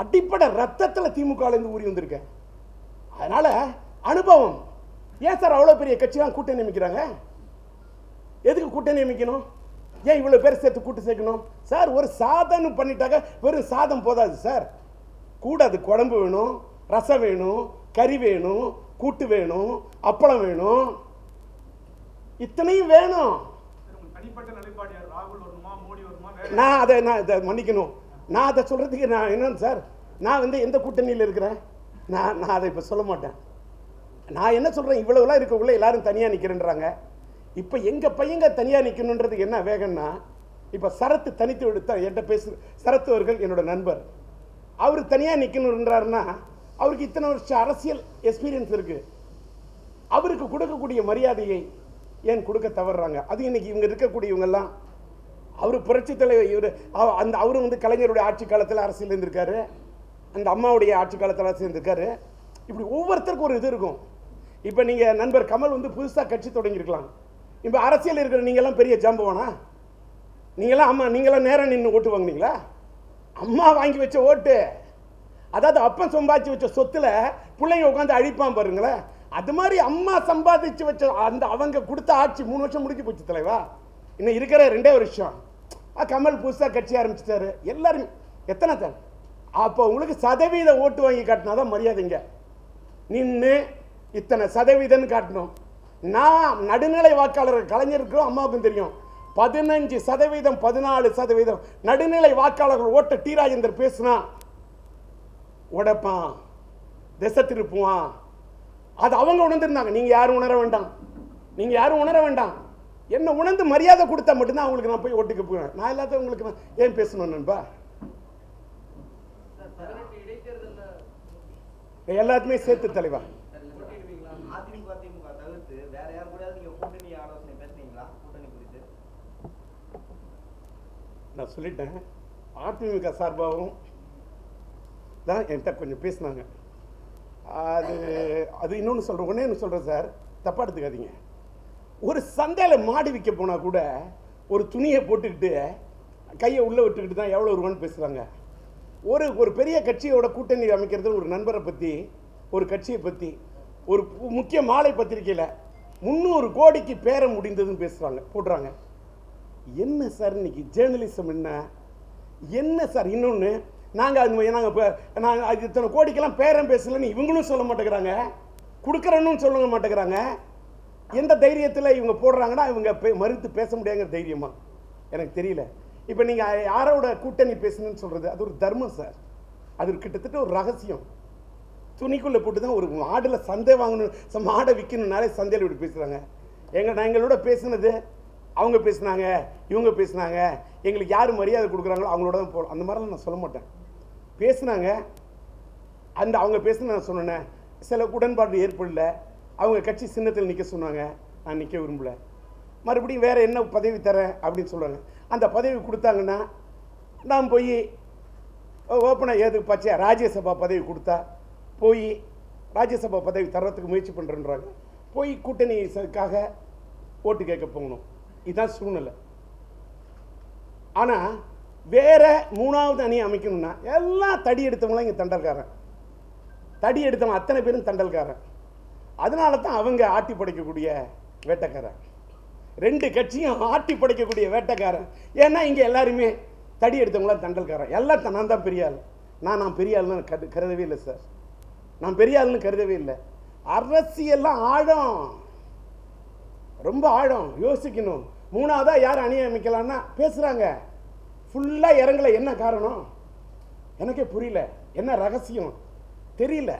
அடிப்படை ரத்தத்தில் திமுகலேருந்து ஊறி வந்திருக்கேன். அதனால அனுபவம். ஏன் சார் அவ்வளோ பெரிய கட்சிலாம் கூட்டணி நியமிக்கிறாங்க எதுக்கு கூட்டணி நியமிக்கணும் ஏன் இவ்வளோ பேர் சேர்த்து கூட்டு சேர்க்கணும்? சார் ஒரு சாதம் பண்ணிட்டாக்க வெறும் சாதம் போதாது சார். கூட அது குழம்பு வேணும் ரசம் வேணும் கறி வேணும் கூட்டு வேணும் அப்பளம் வேணும். இத்தனையும் வேணும். நான் அதை நான் இதை மன்னிக்கணும். நான் அதை சொல்கிறதுக்கு நான் என்னன்னு சார் நான் வந்து எந்த கூட்டணியில் இருக்கிறேன்? நான் நான் அதை இப்போ சொல்ல மாட்டேன். நான் என்ன சொல்கிறேன் இவ்வளவுலாம் இருக்கக்குள்ள எல்லாரும் தனியாக நிற்கிறேன்றாங்க இப்போ எங்கள் பையங்க தனியாக நிற்கணுன்றதுக்கு என்ன வேகம்னா இப்போ சரத்து தனித்து விடுத்த என்கிட்ட பேசு சரத்து அவர்கள் என்னோட நண்பர். அவர் தனியாக நிற்கணுன்றாருன்னா அவருக்கு இத்தனை வருஷம் அரசியல் எக்ஸ்பீரியன்ஸ் இருக்குது அவருக்கு கொடுக்கக்கூடிய மரியாதையை ஏன் கொடுக்க தவறுறாங்க? அது இன்னைக்கு இவங்க இருக்கக்கூடியவங்கெல்லாம் அவர் புரட்சி தலைவர் இவர். அந்த அவரும் வந்து கலைஞருடைய ஆட்சி காலத்தில் அரசியல் இருந்திருக்காரு. அந்த அம்மாவுடைய ஆட்சி காலத்தில் அரசியல் இருந்திருக்காரு. இப்படி ஒவ்வொருத்தருக்கும் ஒரு இது இருக்கும். இப்போ நீங்கள் நண்பர் கமல் வந்து புதுசாக கட்சி தொடங்கியிருக்கலாம். இப்போ அரசியல் இருக்கிற நீங்கள்லாம் பெரிய ஜம்புவானா? நீங்களாம் அம்மா நீங்களாம் நேரம் நின்று ஓட்டு வாங்குனீங்களா? அம்மா வாங்கி வச்ச ஓட்டு. அதாவது அப்பன் சம்பாதிச்சு வச்ச சொத்தில் பிள்ளைங்க உட்காந்து அழிப்பான் பாருங்களேன். அது மாதிரி அம்மா சம்பாதிச்சு வச்ச அந்த அவங்க கொடுத்த ஆட்சி மூணு வருஷம் முடிஞ்சு போச்சு தலைவா. இன்னும் இருக்கிற ரெண்டே வருஷம் விஷயம். கமல் புதுசாக கட்சி ஆரம்பிச்சிட்டாரு. எல்லாரும் எத்தனை தான் அப்போ உங்களுக்கு சதவீத ஓட்டு வாங்கி காட்டினா தான் மரியாதைங்க நின்று இத்தனை சதவீதம்னு காட்டணும். நான் நடுநிலை வாக்காளர் கலைஞருக்கும் அம்மாவுக்கும் தெரியும். பதினஞ்சு சதவீதம் பதினாலு சதவீதம் நடுநிலை வாக்காளர்கள் ஓட்ட டி ராஜேந்தர் பேசுனா உடைப்பான் திசை திருப்புவான். அது அவங்க உணர்ந்திருந்தாங்க. நீங்கள் யாரும் உணர வேண்டாம். நீங்கள் யாரும் உணர வேண்டாம். என்னை உணர்ந்து மரியாதை கொடுத்தா மட்டும்தான் அவங்களுக்கு நான் போய் ஓட்டுக்கு போவேன். நான் எல்லாத்தையும் உங்களுக்கு நான் ஏன் பேசணும் நண்பா? எல்லாத்துமே சேர்த்து தலைவா. நான் சொல்லிட்டேன். அதிமுக சார்பாகவும் தான் என்கிட்ட கொஞ்சம் பேசினாங்க. அது அது இன்னொன்று சொல்கிறேன் ஒன்றே ஒன்று சொல்கிறேன் சார். தப்பாக எடுத்துக்காதீங்க. ஒரு சந்தையில் மாடு விற்க போனால் கூட ஒரு துணியை போட்டுக்கிட்டு கையை உள்ளே விட்டுக்கிட்டு தான் எவ்வளோ ரூபான்னு பேசுகிறாங்க ஒரு ஒரு பெரிய கட்சியோட கூட்டணி அமைக்கிறது ஒரு நண்பரை பற்றி ஒரு கட்சியை பற்றி ஒரு முக்கிய மாலை பத்திரிக்கையில் முந்நூறு கோடிக்கு பேரம் முடிந்ததுன்னு பேசுகிறாங்க போடுறாங்க. என்ன சார் இன்னைக்கு ஜேர்னலிசம் என்ன? என்ன சார் இன்னொன்று நாங்கள் அது நாங்கள் இப்போ நாங்கள் அது இத்தனை கோடிக்கெல்லாம் பேரம் பேசலன்னு இவங்களும் சொல்ல மாட்டேங்கிறாங்க கொடுக்குறேன்னு சொல்ல மாட்டேங்கிறாங்க. எந்த தைரியத்தில் இவங்க போடுறாங்கன்னா இவங்க பே- மறுத்து பேச முடியாங்கிற தைரியமா? எனக்கு தெரியல. இப்போ நீங்கள் யாரோட கூட்டணி பேசணும்னு சொல்கிறது அது ஒரு தர்மம் சார். அது ஒரு கிட்டத்தட்ட ஒரு ரகசியம். துணிக்குள்ளே போட்டு தான் ஒரு மாடில் சந்தை வாங்கணும் சம் மாடை விற்கணும்னாலே சந்தையில் இப்படி பேசுகிறாங்க எங்கள் நான் எங்களோட பேசுனது அவங்க பேசுனாங்க இவங்க பேசுனாங்க எங்களுக்கு யார் மரியாதை கொடுக்குறாங்களோ அவங்களோட தான் போகலாம் அந்த மாதிரிலாம் நான் சொல்ல மாட்டேன். பேசுனாங்க அந்த அவங்க பேசுன நான் சொன்னேன் சில உடன்பாடு ஏற்படல. அவங்க கட்சி சின்னத்தில் நிற்க சொன்னாங்க. நான் நிற்க விரும்பல. மறுபடியும் வேறு என்ன பதவி தரேன் அப்படின்னு சொல்கிறாங்க அந்த பதவி கொடுத்தாங்கன்னா நான் போய் ஓப்பனாக ஏது பச்சை ராஜ்யசபா பதவி கொடுத்தா போய் ராஜ்யசபா பதவி தர்றதுக்கு முயற்சி பண்ணுறேன்றாங்க போய் கூட்டணி ஓட்டு கேட்க போகணும். இதுதான் சூழ்நிலை. ஆனால் வேறு மூணாவது அணி அமைக்கணும்னா எல்லாம் தடி எடுத்தவங்களாம் இங்கே தண்டல்காரன். தடி எடுத்தவன் அத்தனை பேரும் தண்டல்காரன். அதனால தான் அவங்க ஆட்டி படைக்கக்கூடிய வேட்டைக்காரன். ரெண்டு கட்சியும் ஆட்டி படைக்கக்கூடிய வேட்டைக்காரன். ஏன்னா இங்கே எல்லாருமே தடி எடுத்தவங்களாம் தண்டல்காரன் எல்லாம் நான் தான் பெரிய ஆள். நான் நான் பெரிய ஆள்னு கரு கருதவே இல்லை சார் நான் பெரிய ஆள்னு கருதவே இல்லை. அரசியெல்லாம் ஆழம். ரொம்ப ஆழம். யோசிக்கணும். மூணாவதாக யார் அணி அமைக்கலான்னா பேசுகிறாங்க ஃபுல்லாக இறங்கலை. என்ன காரணம்? எனக்கே புரியல. என்ன ரகசியம்? தெரியல.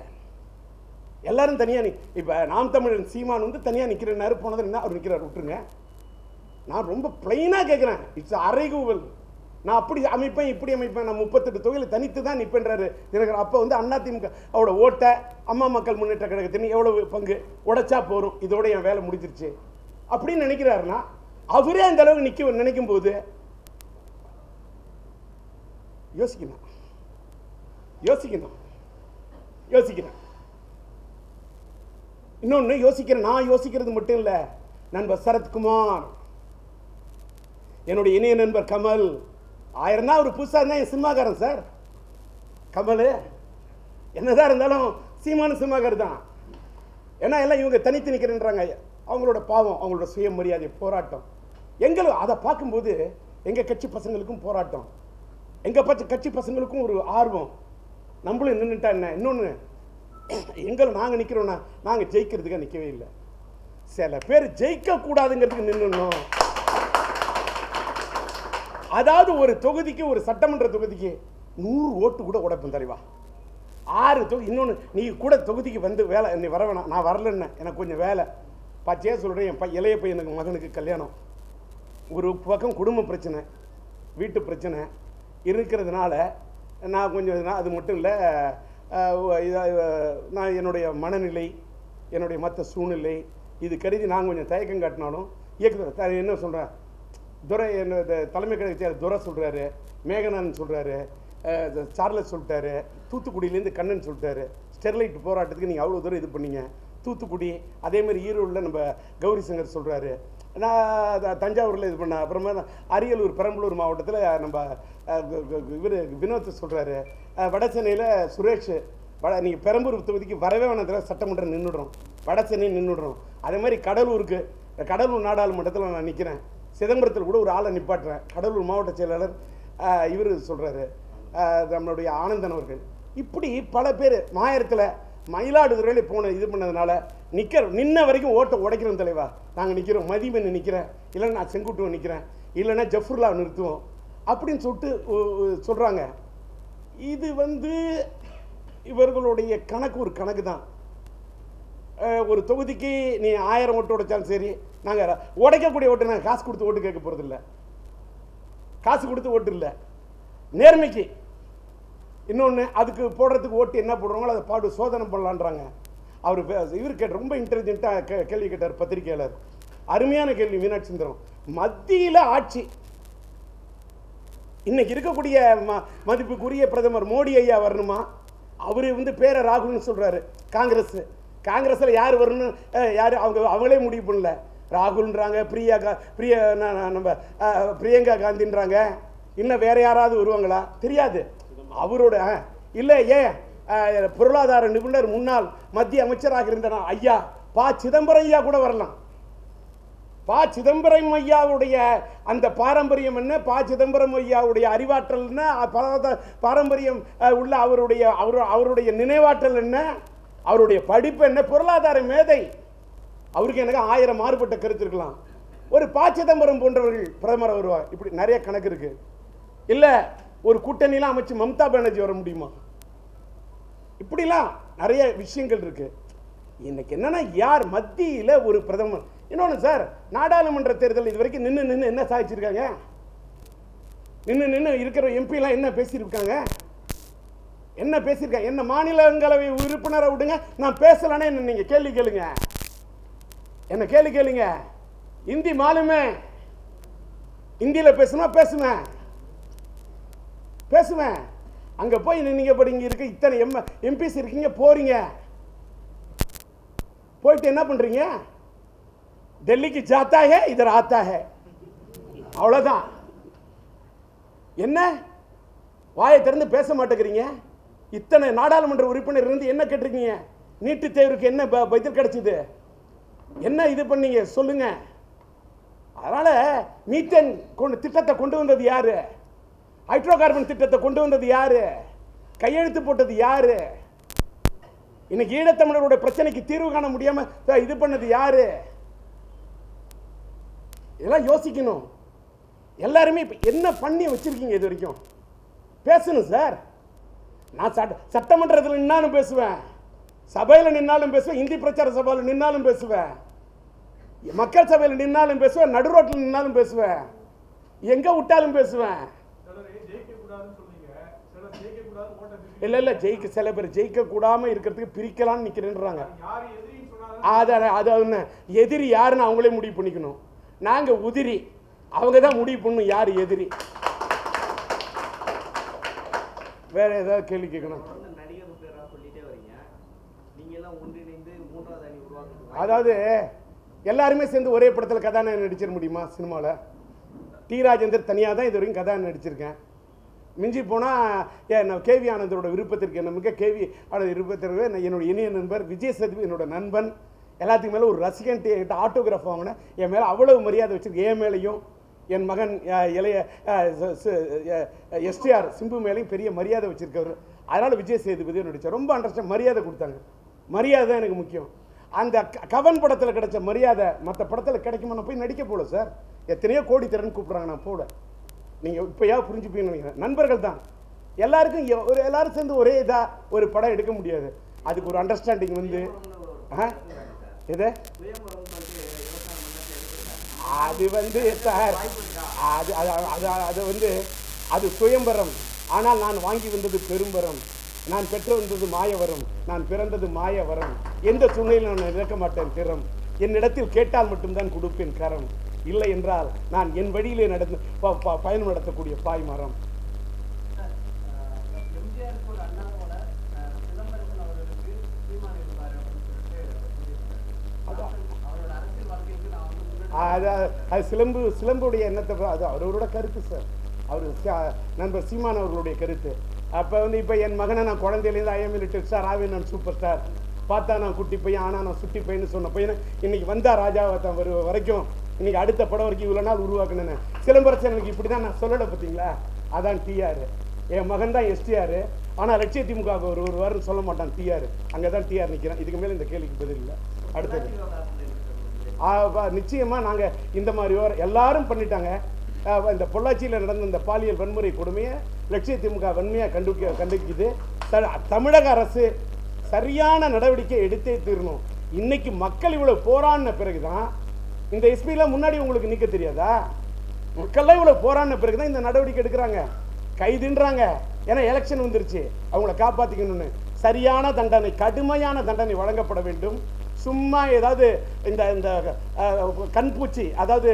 எல்லாரும் தனியாக நி இப்போ நாம் தமிழன் சீமான் வந்து தனியாக நிற்கிறனாரு போனது என்ன அவர் நிற்கிறார் விட்டுருங்க. நான் ரொம்ப பிளைனாக கேட்குறேன் இட்ஸ் அரைகூவல் நான் அப்படி அமைப்பேன் இப்படி அமைப்பேன். நான் முப்பத்தெட்டு தொகையில் தனித்து தான் நிற்பேன்றாரு தினகரன் அப்போ வந்து அதிமுக அவரோட ஓட்டை அம்மா மக்கள் முன்னேற்ற கழகத்தின் எவ்வளவு பங்கு உடைச்சா போரும்? இதோட என் வேலை முடிஞ்சிருச்சு. அப்படின்னு நினைக்கிறாருன்னா அவரே அந்த அளவுக்கு நிற்க நினைக்கும் போது யோசிக்கணும். யோசிக்கணும். யோசிக்கிறேன் இன்னொன்று யோசிக்கிறேன் நான் யோசிக்கிறது மட்டும் இல்லை. நண்பர் சரத்குமார். என்னுடைய இணைய நண்பர் கமல். ஆயிரம் தான் அவர் புதுசாக இருந்தால் என் சினிமாக்காரன் சார். கமல் என்னதான் இருந்தாலும் சீமானு சினிமாக்கார் தான். ஏன்னா எல்லாம் இவங்க தனித்து நிற்கிறேன்றாங்க அவங்களோட பாவம் அவங்களோட சுயமரியாதை போராட்டம். எங்களும் அதை பார்க்கும்போது எங்கள் கட்சி பசங்களுக்கும் போராட்டம். எங்கள் பச்ச கட்சி பசங்களுக்கும் ஒரு ஆர்வம். நம்மளும் நின்றுட்டா என்ன? இன்னொன்று எங்களும் நாங்கள் நிற்கிறோன்னா நாங்கள் ஜெயிக்கிறதுக்காக நிற்கவே இல்லை. சில பேர் ஜெயிக்கக்கூடாதுங்கிறதுக்கு நின்றுணும் அதாவது ஒரு தொகுதிக்கு ஒரு சட்டமன்ற தொகுதிக்கு நூறு ஓட்டு கூட உடப்பும் தலைவா ஆறு தொகுதி இன்னொன்று நீ கூட தொகுதிக்கு வந்து வேலை நீ வர வேணாம் நான் வரலன்னு எனக்கு கொஞ்சம் வேலை. பச்சையாக சொல்கிறேன் என் ப இளைய பையனுக்கு மகனுக்கு கல்யாணம். ஒரு பக்கம் குடும்ப பிரச்சனை வீட்டு பிரச்சனை இருக்கிறதுனால நான் கொஞ்சம் அது மட்டும் இல்லை நான் என்னுடைய மனநிலை என்னுடைய மற்ற சூழ்நிலை இது கருதி நான் கொஞ்சம் தயக்கம் காட்டினாலும் இயக்குனர் த- என்ன சொல்கிறேன் துரை என்ன இந்த தலைமை கழக துரை சொல்கிறாரு மேகனான் சொல்கிறாரு சார்லஸ் சொல்லிட்டாரு தூத்துக்குடியிலேருந்து கண்ணன் சொல்லிட்டாரு ஸ்டெர்லைட் போராட்டத்துக்கு நீங்கள் அவ்வளோ தூரம் இது பண்ணீங்க. தூத்துக்குடி அதேமாதிரி ஈரோடில் நம்ம கௌரி சங்கர் சொல்கிறாரு நான் தஞ்சாவூரில் இது பண்ணேன். அப்புறமா அரியலூர் பெரம்பலூர் மாவட்டத்தில் நம்ம இவர் வினோத் சொல்கிறாரு வட சென்னையில் சுரேஷ் வட நீங்கள் பெரம்பூர் தொகுதிக்கு வரவே வேணாம். சட்டமன்றம் நின்றுடுறோம் வட சென்னை நின்றுடுறோம் அதே மாதிரி கடலூருக்கு கடலூர் நாடாளுமன்றத்தில் நான் நிற்கிறேன் சிதம்பரத்தில் கூட ஒரு ஆளை நிப்பாட்டுறேன். கடலூர் மாவட்ட செயலாளர் இவர் சொல்கிறாரு நம்மளுடைய ஆனந்தன் அவர்கள். இப்படி பல பேர் மாயத்தில் மயிலாடுதுறையில் போன இது பண்ணதுனால நிற்கிற நின்ன வரைக்கும் ஓட்டை உடைக்கிறோம் தலைவா. நாங்கள் நிற்கிறோம் மதிமன் நிற்கிறேன் இல்லைன்னா நான் செங்குட்டுவன் நிற்கிறேன் இல்லைன்னா ஜஃபர்லா நிறுத்துவோம். அப்படின்னு சொல்லிட்டு சொல்கிறாங்க இது வந்து இவர்களுடைய கணக்கு ஒரு கணக்கு தான். ஒரு தொகுதிக்கு நீ ஆயிரம் ஓட்டு உடைச்சாலும் சரி நாங்கள் உடைக்கக்கூடிய ஓட்டு நாங்கள் காசு கொடுத்து ஓட்டு கேட்க போகிறதில்ல காசு கொடுத்து ஓட்டு இல்லை. நேர்மைக்கு. இன்னொன்று அதுக்கு போடுறதுக்கு ஓட்டு என்ன போடுறாங்களோ அதை பாடு சோதனை பண்ணலான்றாங்க. அவர் இவர் கேட்ட ரொம்ப இன்டெலிஜென்ட்டாக கே கேள்வி கேட்டார் பத்திரிகையாளர். அருமையான கேள்வி மீனாட்சி சுந்தரம். மத்தியில் ஆட்சி. இன்னைக்கு இருக்கக்கூடிய ம மதிப்புக்குரிய பிரதமர் மோடி ஐயா வரணுமா? அவர் வந்து பேரை ராகுல்னு சொல்கிறாரு காங்கிரஸ். காங்கிரஸில் யார் வரணும் யார் அவங்க அவங்களே முடிவு பண்ணல. ராகுல்ன்றாங்க பிரியா கா பிரியா நம்ம பிரியங்கா காந்தின்றாங்க. இன்னும் வேற யாராவது வருவாங்களா? தெரியாது. அவரோட இல்லை ஏன்? பொருளாதார நிபுணர் முன்னாள் மத்திய அமைச்சராக இருந்த ஐயா பா சிதம்பரம் ஐயா கூட வரலாம். பா சிதம்பரம் ஐயாவுடைய அந்த பாரம்பரியம் என்ன? பா சிதம்பரம் ஐயாவுடைய அறிவாற்றல் என்ன? பாரம்பரியம் உள்ள அவருடைய அவர் அவருடைய நினைவாற்றல் என்ன? அவருடைய படிப்பு என்ன? பொருளாதார மேதை. அவருக்கு எனக்கு ஆயிரம் மாறுபட்ட கருத்து இருக்கலாம். ஒரு பா சிதம்பரம் போன்றவர்கள் பிரதமர் வருவார். இப்படி நிறைய கணக்கு இருக்கு. இல்லை ஒரு கூட்டணிலாம் அமைச்சு மம்தா பானர்ஜி வர முடியுமா? இப்படிலாம் நிறைய விஷயங்கள் இருக்குது இன்னைக்கு என்னென்னா யார் மத்தியில் ஒரு பிரதமர்? இன்னொன்று சார் நாடாளுமன்ற தேர்தல் இது வரைக்கும் நின்று நின்று என்ன சாதிச்சிருக்காங்க? நின்று நின்று இருக்கிற எம்பிலாம் என்ன பேசியிருக்காங்க? என்ன பேசியிருக்காங்க என்ன மாநிலங்களவை உறுப்பினரை விடுங்க. நான் பேசலன்னா என்ன நீங்கள் கேள்வி கேளுங்க. என்ன கேள்வி கேளுங்க. இந்தி மாலுமே. இந்தியில் பேசுனா பேசுவேன். பேசுவேன். அங்கே போய் நீங்க படி இங்கே இருக்க. இத்தனை எம் எம்பிஸ் இருக்கீங்க போறீங்க. போயிட்டு என்ன பண்ணுறீங்க டெல்லிக்கு ஜாத்தாக இதர் ஆத்தாக அவ்வளோதான் என்ன? வாயை திறந்து பேச மாட்டேங்கிறீங்க? இத்தனை நாடாளுமன்ற உறுப்பினர் இருந்து என்ன கேட்டிருக்கீங்க? நீட்டு தேர்வுக்கு என்ன ப- பதில் கிடைச்சிது? என்ன இது பண்ணீங்க? சொல்லுங்க. அதனால் மீத்தேன் கொண்டு திட்டத்தை கொண்டு வந்தது யாரு? ஹைட்ரோ கார்பன் திட்டத்தை கொண்டு வந்தது யாரு? கையெழுத்து போட்டது யாரு? இன்னைக்கு ஈழத்தமிழருடைய பிரச்சனைக்கு தீர்வு காண முடியாம இது பண்ணது யாரு? இதெல்லாம் யோசிக்கணும். எல்லாருமே இப்போ என்ன பண்ணி வச்சிருக்கீங்க இது வரைக்கும்? பேசணும் சார் நான் சட்ட சட்டமன்றத்தில் நின்னாலும் பேசுவேன். சபையில் நின்னாலும் பேசுவேன். இந்தி பிரச்சார சபையில் நின்னாலும் பேசுவேன். மக்கள் சபையில் நின்னாலும் பேசுவேன். நடு ரோட்டில் நின்னாலும் பேசுவேன். எங்கே விட்டாலும் பேசுவேன். இல்ல இல்ல ஜெயிக்க சில பேர் ஜெயிக்க கூடாம இருக்கிறதுக்கு பிரிக்கலாம்னு நிக்கிறேன்றாங்க. யார் எதிரின்னு சொன்னாலும் அது அது என்ன எதிரி யாருன்னு அவங்களே முடிவு பண்ணிக்கணும். நாங்க உதிரி. அவங்க தான் முடிவு பண்ணணும் யார் எதிரி. வேற ஏதாவது கேள்வி கேட்கணும்? அதாவது எல்லாருமே சேர்ந்து ஒரே படத்தில் கதாநாயகன் நடிச்சிட முடியுமா சினிமாவில் டி ராஜேந்தர் தனியாக தான் இது வரைக்கும் நடிச்சிருக்கேன். மிஞ்சி போனால் கேவி ஆனந்தரோட விருப்பத்திற்கு என்ன மிக கேவி ஆனந்த விருப்பத்திற்கு நான் என்னோட இனிய நண்பர் விஜய் சேதுபதி என்னோட நண்பன். எல்லாத்துக்கு மேலே ஒரு ரசிகன் கிட்ட ஆட்டோகிராஃப் வாங்கினேன். என் மேலே அவ்வளவு மரியாதை வச்சிருக்கு. என் மேலேயும் என் மகன் இளைய எஸ்டிஆர் சிம்பு மேலேயும் பெரிய மரியாதை வச்சிருக்கவர். அதனால் விஜய் சேதுபதி நடித்தார் ரொம்ப அண்டர்ஸ்டாண்ட் மரியாதை கொடுத்தாங்க. மரியாதை தான் எனக்கு முக்கியம். அந்த க- கவன் படத்தில் கிடைச்ச மரியாதை மற்ற படத்தில் கிடைக்குமா நான் போய் நடிக்க போல சார். எத்தனையோ கோடி திறன் கூப்பிட்றாங்க நான் போட நீங்கள் இப்போயா புரிஞ்சுப்பீங்கன்னு நினைக்கிறேன். நண்பர்கள் தான். எல்லாருக்கும் எ- ஒரு எல்லாரும் சேர்ந்து ஒரே இதாக ஒரு படம் எடுக்க முடியாது. அதுக்கு ஒரு அண்டர்ஸ்டாண்டிங் வந்து ஆ? எது? அது வந்து சார் அது அது அது அது வந்து அது சுயம்பரம். ஆனால் நான் வாங்கி வந்தது பெரும்பரம். நான் பெற்று வந்தது மாயவரம் நான் பிறந்தது மாயவரம். எந்த சூழ்நிலையில் நான் இழக்க மாட்டேன் திறம் என்னிடத்தில் கேட்டால் மட்டும்தான் கொடுப்பேன் கரம். இல்லை என்றால் நான் என் வழியிலே நடந்து பயணம் நடத்தக்கூடிய பாய் மரம். அதான். அது சிலம்பு சிலம்புடைய எண்ணத்தை அது அவரோட கருத்து சார். அவர் நண்பர் சீமான் அவர்களுடைய கருத்து. அப்போ வந்து இப்போ என் மகனை நான் குழந்தையிலேருந்து ஐஎம் லிட்டில் ஸ்டார் ஆவே நான் சூப்பர் ஸ்டார் பார்த்தா நான் குட்டி பையன் ஆனால் நான் சுட்டி பையன்னு சொன்ன பையனை இன்னைக்கு வந்தா ராஜாவை தான் வரு வரைக்கும். இன்னைக்கு அடுத்த படம் வரைக்கும் இவ்வளோ நாள் உருவாக்கினேன். சிலம்பரசன் எனக்கு இப்படி தான் நான் சொல்லலை பார்த்தீங்களா அதான் டிஆர் என் மகன் தான் எஸ்டிஆர் ஆனால் லட்சிய திமுக ஒரு ஒரு வாரம் சொல்ல மாட்டான் டிஆர் அங்கே தான் டிஆர் நிற்கிறேன் இதுக்கு மேலே இந்த கேள்விக்கு பதில் இல்லை. அடுத்தது. நிச்சயமாக நாங்கள் இந்த மாதிரி ஒரு- எல்லாரும் பண்ணிட்டாங்க. இந்த பொள்ளாச்சியில் நடந்த இந்த பாலியல் வன்முறை கொடுமையை லட்சிய திமுக வன்மையாக கண்டு கண்டிக்குது. த- தமிழக அரசு சரியான நடவடிக்கை எடுத்தே தீரணும். இன்னைக்கு மக்கள் இவ்வளவு போராடின பிறகுதான் இந்த எஸ்பிலாம் முன்னாடி உங்களுக்கு நிற்க தெரியாதா? மக்கள்லாம் இவ்வளவு போராடின பிறகுதான் இந்த நடவடிக்கை எடுக்கிறாங்க. கைதுன்றாங்க ஏன்னா எலெக்ஷன் வந்துருச்சு. அவங்கள காப்பாத்திக்கணும்னு. சரியான தண்டனை கடுமையான தண்டனை வழங்கப்பட வேண்டும். சும்மா ஏதாவது இந்த இந்த கண்பூச்சி அதாவது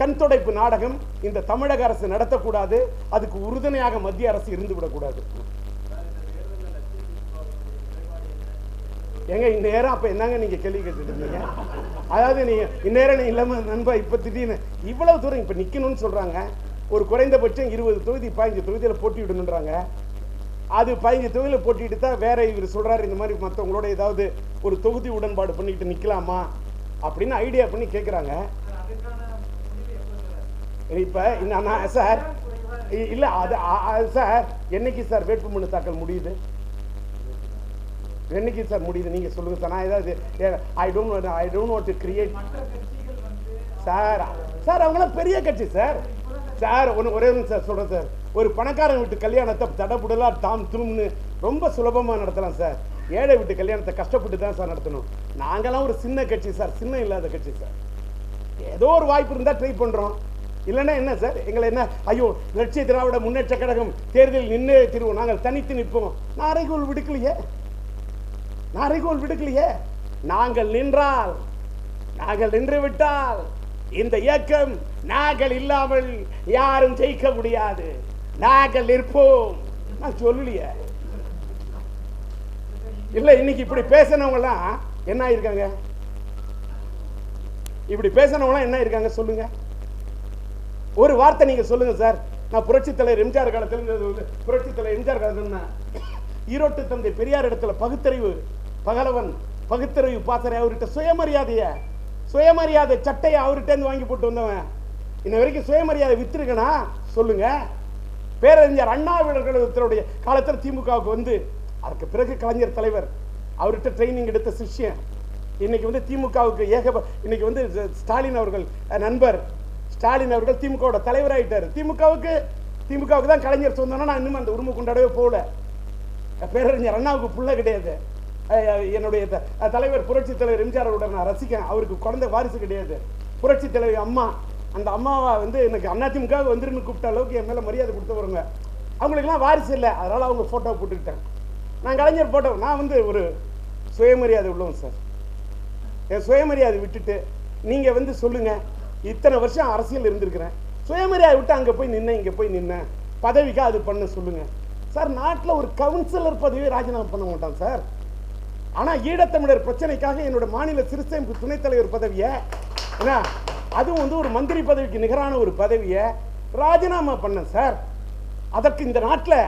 கண் துடைப்பு நாடகம் இந்த தமிழக அரசு நடத்தக்கூடாது. அதுக்கு உறுதுணையாக மத்திய அரசு இருந்து விடக்கூடாது. ஏங்க இந்த நேரம் அப்ப என்னங்க நீங்க கேள்வி கேட்டுட்டு இருந்தீங்க அதாவது நீங்க இந்நேரம் நீ இல்லாம நண்பா இப்ப திடீர்னு இவ்வளவு தூரம் இப்ப நிக்கணும்னு சொல்றாங்க. ஒரு குறைந்தபட்சம் இருபது தொகுதி பதினஞ்சு தொகுதியில போட்டி விடணுன்றாங்க அது பதினஞ்சு தொகுதியில் போட்டிட்டு தான் வேற இவர் சொல்கிறாரு இந்த மாதிரி மற்றவங்களோட ஏதாவது ஒரு தொகுதி உடன்பாடு பண்ணிக்கிட்டு நிக்கலாமா அப்படின்னு ஐடியா பண்ணி கேட்குறாங்க இப்போ நான் சார் இ- அது அது சார் என்னைக்கு சார் வேட்புமனு தாக்கல் முடியுது? என்னைக்கு சார் முடியுது? நீங்கள் சொல்லுங்க சார் நான் ஏதாவது I don't I don't want to create sir sir அவங்களாம் பெரிய கட்சி சார் சார் ஒன்று ஒரே ஒன்று சார் சொல்கிறேன் சார் ஒரு பணக்காரன் வீட்டு கல்யாணத்தை தடபுடலாக தாம் தும்னு ரொம்ப சுலபமாக நடத்தலாம் சார். ஏழை வீட்டு கல்யாணத்தை கஷ்டப்பட்டு தான் சார் நடத்தணும். நாங்களாம் ஒரு சின்ன கட்சி சார். சின்ன இல்லாத கட்சி சார். ஏதோ ஒரு வாய்ப்பு இருந்தால் ட்ரை பண்ணுறோம் இல்லைன்னா என்ன சார்? எங்களை என்ன? ஐயோ லட்சிய திராவிட முன்னேற்ற கழகம் தேர்தலில் நின்று திருவோம். நாங்கள் தனித்து நிற்போம். நான் விடுக்கலையே. நாரைகோல் விடுக்கலையே. நாங்கள் நின்றால் நாங்கள் நின்று விட்டால் இந்த இயக்கம் நாங்கள் இல்லாமல் யாரும் ஜெயிக்க முடியாது. நாங்கள் நிற்போம். நான் சொல்லலையே. இல்ல இன்னைக்கு இப்படி பேசினவங்கலாம் என்ன ஆயிருக்காங்க? இப்படி பேசினவங்களாம் என்ன இருக்காங்க சொல்லுங்க. ஒரு வார்த்தை நீங்க சொல்லுங்க சார். நான் புரட்சி தலைவர் எம்ஜிஆர் காலத்தில் புரட்சி தலைவர் எம்ஜிஆர் காலத்தில் ஈரோட்டு தந்தை பெரியார் இடத்துல பகுத்தறிவு பகலவன் பகுத்தறிவு பாசறை அவர்கிட்ட சுயமரியாதைய சுயமரியாதை சட்டையை அவர்கிட்ட வாங்கி போட்டு வந்தவன். இன்ன வரைக்கும் சுயமரியாதை வித்துருக்கனா? சொல்லுங்க. பேரறிஞர் அண்ணாவிடர்களுடைய காலத்தில் திமுகவுக்கு வந்து அதற்கு பிறகு கலைஞர் தலைவர் அவர்கிட்ட ட்ரைனிங் எடுத்த சிஷ்யன். இன்னைக்கு வந்து திமுகவுக்கு ஏக இன்னைக்கு வந்து ஸ்டாலின் அவர்கள் நண்பர். ஸ்டாலின் அவர்கள் திமுகவோட தலைவராயிட்டார். திமுகவுக்கு திமுகவுக்கு தான் கலைஞர் சொந்தம்னா நான் இன்னும் அந்த உரிமை கொண்டாடவே போகல. பேரறிஞர் அண்ணாவுக்கு புள்ள கிடையாது. என்னுடைய தலைவர் புரட்சி தலைவர் எம்ஜிஆர் அவரோட நான் ரசிக்கேன் அவருக்கு குழந்தை வாரிசு கிடையாது. புரட்சி தலைவர் அம்மா அந்த அம்மாவை வந்து எனக்கு அதிமுக வந்துருன்னு கூப்பிட்ட அளவுக்கு என் மேலே மரியாதை கொடுத்தவருங்க. அவங்களுக்குலாம் வாரிசு இல்லை. அதனால் அவங்க ஃபோட்டோ போட்டுக்கிட்டேன் நான் கலைஞர் போட்டோ நான் வந்து ஒரு சுயமரியாதை உள்ளவன் சார். என் சுயமரியாதை விட்டுட்டு நீங்கள் வந்து சொல்லுங்கள் இத்தனை வருஷம் அரசியல் இருந்திருக்கிறேன். சுயமரியாதை விட்டு அங்கே போய் நின்னேன் இங்கே போய் நின்னேன். பதவிக்காக அது பண்ண சொல்லுங்கள் சார் நாட்டில் ஒரு கவுன்சிலர் பதவியை ராஜினாமா பண்ண மாட்டான் சார். ஆனால் ஈழத்தமிழர் பிரச்சனைக்காக என்னோட மாநில சிறுசேமிப்பு துணைத் தலைவர் பதவியை என்ன? அதுவும் வந்து ஒரு மந்திரி பதவிக்கு நிகரான ஒரு பதவியை ராஜினாமா பண்ணேன் சார். அதற்கு இந்த நாட்டில்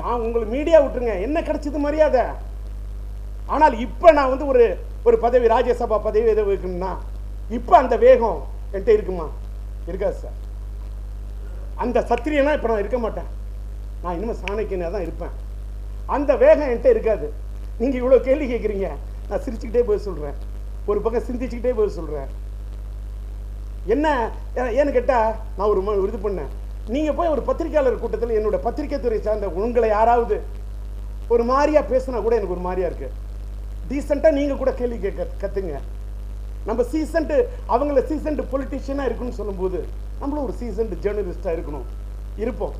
நான் உங்களுக்கு மீடியா விட்டுருங்க. என்ன கிடைச்சது மரியாதை? ஆனால் இப்போ நான் வந்து ஒரு ஒரு பதவி ராஜ்யசபா பதவி எதை வைக்கணும்னா இப்போ அந்த வேகம் என்கிட்ட இருக்குமா? இருக்காது சார். அந்த சத்திரியனா இப்போ நான் இருக்க மாட்டேன். நான் இனிமேல் சாணக்கியனாக தான் இருப்பேன். அந்த வேகம் என்கிட்ட இருக்காது. நீங்கள் இவ்வளோ கேள்வி கேட்குறீங்க நான் சிரிச்சுக்கிட்டே போய் சொல்கிறேன் ஒரு பக்கம் சிந்திச்சுக்கிட்டே போய் சொல்கிறேன் என்ன? ஏன்னு கேட்டால் நான் ஒரு இது பண்ணேன். நீங்கள் போய் ஒரு பத்திரிக்கையாளர் கூட்டத்தில் என்னோட பத்திரிக்கை துறை சார்ந்த உங்களை யாராவது ஒரு மாதிரியாக பேசுனா கூட எனக்கு ஒரு மாதிரியாக இருக்குது டீசெண்டாக நீங்கள் கூட கேள்வி கேட்க கற்றுங்க நம்ம சீசன்ட்டு அவங்கள சீசன்ட் பொலிட்டிஷியனாக இருக்குன்னு சொல்லும்போது நம்மளும் ஒரு சீசன்ட் ஜேர்னலிஸ்டாக இருக்கணும். இருப்போம்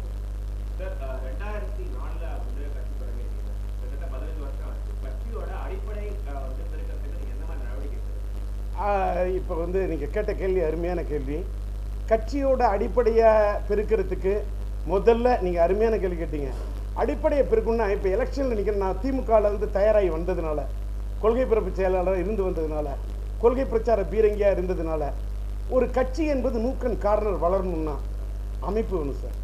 சார் அஹ், ரெண்டாயிரத்தி நாலுல வந்து கட்சி தொடங்கியிருக்கீங்க கிட்டத்தட்ட பதினஞ்சு வருஷம் ஆச்சு கட்சியோட அடிப்படை அஹ், வந்து பெருக்கத்துக்கு நீங்க என்ன மாதிரி நடவடிக்கை எடுத்தீங்க? இப்போ வந்து நீங்கள் கேட்ட கேள்வி அருமையான கேள்வி. கட்சியோட அடிப்படையாக பெருக்கிறதுக்கு முதல்ல நீங்கள் அருமையான கேள்வி கேட்டீங்க. அடிப்படையை பெருக்கணும்னா இப்போ எலெக்ஷனில் நிற்கிற நான் திமுகவில் தயாராகி வந்ததுனால கொள்கை பிறப்பு செயலாளராக இருந்து வந்ததுனால கொள்கை பிரச்சார பீரங்கியாக இருந்ததுனால ஒரு கட்சி என்பது நூக்கன் கார்னர் வளரணும்னா அமைப்பு வேணும் சார்.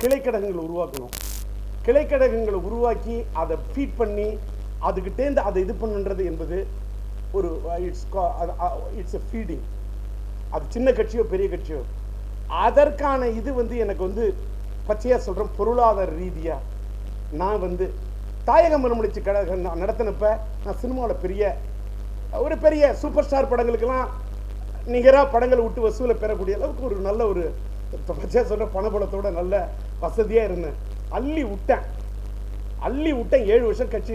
கிளைக்கடகங்களை உருவாக்கணும். கிளைக்கடகங்களை உருவாக்கி அதை ஃபீட் பண்ணி அதுக்கிட்டேருந்து அதை இது பண்ணுன்றது என்பது ஒரு இட்ஸ் இட்ஸ் எ ஃபீடிங் அது சின்ன கட்சியோ பெரிய கட்சியோ. அதற்கான இது வந்து எனக்கு வந்து பச்சையாக சொல்கிறேன் பொருளாதார ரீதியாக நான் வந்து தாயக மறுமலர்ச்சி கழகம் நான் நடத்தினப்ப நான் சினிமாவில் பெரிய ஒரு பெரிய சூப்பர் ஸ்டார் படங்களுக்கெல்லாம் நிகராக படங்களை விட்டு வசூலை பெறக்கூடிய அளவுக்கு ஒரு நல்ல ஒரு பச்சையாக சொல்கிற பணபலத்தோட நல்ல வசதியாக இருந்தேன். அள்ளி விட்டேன். அள்ளி விட்டேன் ஏழு வருஷம் கட்சி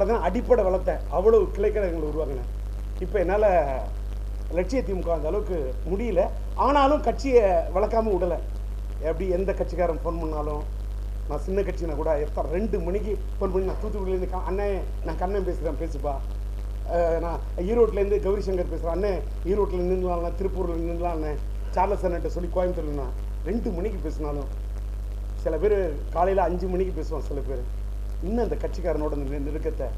அதான் அடிப்படை வளர்த்தேன். அவ்வளவு கிளைக்கழகங்களை உருவாக்கினேன். இப்போ என்னால் லட்சிய திமுக அந்த அளவுக்கு முடியல. ஆனாலும் கட்சியை வளர்க்காம விடலை. எப்படி எந்த கட்சிக்காரன் ஃபோன் பண்ணாலும் நான் சின்ன கட்சினா கூட எத்தனை ரெண்டு மணிக்கு ஃபோன் பண்ணி நான் தூத்துக்குடியிலேருந்து அண்ணே நான் கண்ணன் பேசுகிறேன் பேசுப்பா. நான் ஈரோட்லேருந்து கௌரி சங்கர் பேசுகிறேன் அண்ணே ஈரோட்டில் நின்றுலாம்ண்ணே திருப்பூரில் நின்றுலாம்ண்ணே சார்லஸ் அண்ணன்ட்ட சொல்லி கோயம்புத்தூர்லண்ணா ரெண்டு மணிக்கு பேசினாலும் சில பேர் காலையில் அஞ்சு மணிக்கு பேசுவான் சில பேர். இன்னும் அந்த கட்சிக்காரனோட நெருக்கத்தை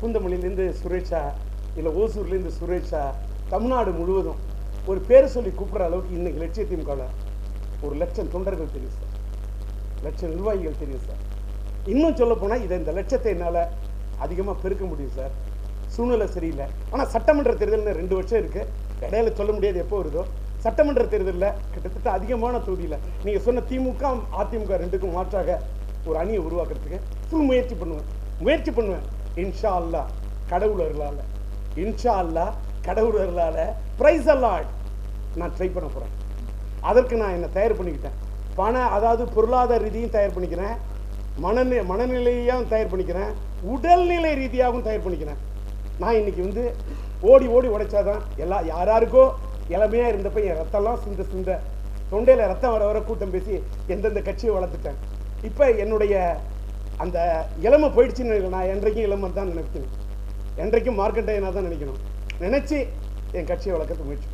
பூந்தமல்லியிலேருந்து சுரேஷா இல்லை ஓசூர்லேருந்து சுரேஷா தமிழ்நாடு முழுவதும் ஒரு பேரை சொல்லி கூப்பிட்ற அளவுக்கு இன்னைக்கு லட்சிய திமுகவில் ஒரு லட்சம் தொண்டர்கள் தெரியும் சார். லட்சம் நிர்வாகிகள் தெரியும் சார். இன்னும் சொல்ல போனால் இதை இந்த லட்சத்தை என்னால் அதிகமாக பெருக்க முடியும் சார். சூழ்நிலை சரியில்லை. ஆனால் சட்டமன்ற தேர்தல்னு ரெண்டு வருஷம் இருக்குது இடையில சொல்ல முடியாது எப்போ வருதோ. சட்டமன்ற தேர்தலில் கிட்டத்தட்ட அதிகமான தொகுதியில் நீங்கள் சொன்ன திமுக அதிமுக ரெண்டுக்கும் மாற்றாக ஒரு அணியை உருவாக்குறதுக்கு ஃபுல் முயற்சி பண்ணுவேன். முயற்சி பண்ணுவேன். இன்ஷா அல்லாஹ் கடவுள் அருளால் இன்ஷா அல்லாஹ் கடவுள் அருளால் ப்ரைஸ் அல்லாட் நான் ட்ரை பண்ண போகிறேன் அதற்கு நான் என்னை தயார் பண்ணிக்கிட்டேன். பண அதாவது பொருளாதார ரீதியும் தயார் பண்ணிக்கிறேன். மனநிலை மனநிலையாகவும் தயார் பண்ணிக்கிறேன். உடல்நிலை ரீதியாகவும் தயார் பண்ணிக்கிறேன். நான் இன்னைக்கு வந்து ஓடி ஓடி உடைச்சாதான் எல்லா யாராருக்கோ இளமையாக இருந்தப்ப என் ரத்தம்லாம் சிந்த சிந்த தொண்டையில் ரத்தம் வர வர கூட்டம் பேசி எந்தெந்த கட்சியை வளர்த்துட்டேன். இப்போ என்னுடைய அந்த இளமை போயிடுச்சுன்னு நான் என்றைக்கும் இளமை தான் நினைக்கணும் என்றைக்கும் மார்க்கண்டையனாக தான் நினைக்கணும். நினச்சி என் கட்சியை வளர்க்கறதுக்கு முயற்சி